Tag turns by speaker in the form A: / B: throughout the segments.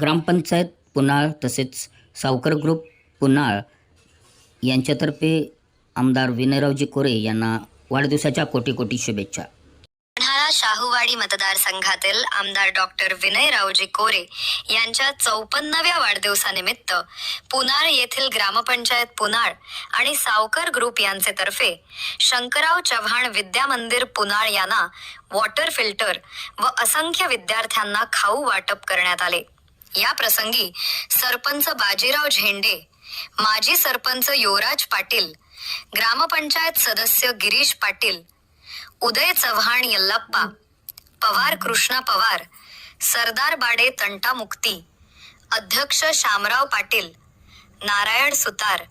A: ग्रामपंचायत पुनाळ तसेच सावकर ग्रुप पुनाळ यांच्यातर्फे आमदार विनयरावजी कोरे यांना वाढदिवसाच्या कोटी कोटी शुभेच्छा.
B: पन्हाळा शाहूवाडी मतदारसंघातील आमदार डॉक्टर विनयरावजी कोरे यांच्या चौपन्नाव्या वाढदिवसानिमित्त पुनाळ येथील ग्रामपंचायत पुनाळ आणि सावकर ग्रुप यांचे तर्फे शंकरराव चव्हाण विद्या मंदिर पुनाळ यांना वॉटर फिल्टर व असंख्य विद्यार्थ्यांना खाऊ वाटप करण्यात आले. या प्रसंगी सरपंच बाजीराव झेंडे माजी सरपंच युवराज पाटील ग्रामपंचायत सदस्य गिरीश पाटील उदय चव्हाण यल्लप्पा पवार कृष्णा पवार सरदार बाडे तंटा मुक्ती अध्यक्ष शामराव पाटील नारायण सुतार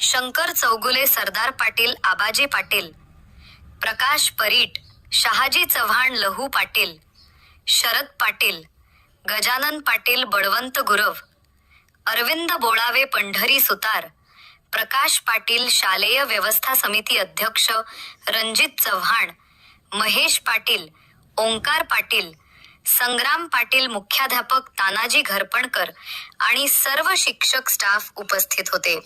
B: शंकर चौगुले सरदार पाटील आबाजी पाटील प्रकाश परीट शहाजी चव्हाण लहू पाटील शरद पाटील गजानन पाटील बळवंत गुरव अरविंद बोळावे पंढरी सुतार प्रकाश पाटील शालेय व्यवस्था समिती अध्यक्ष रणजित चव्हाण महेश पाटील ओंकार पाटील संग्राम पाटील मुख्याध्यापक तानाजी घरपणकर आणि सर्व शिक्षक स्टाफ उपस्थित होते.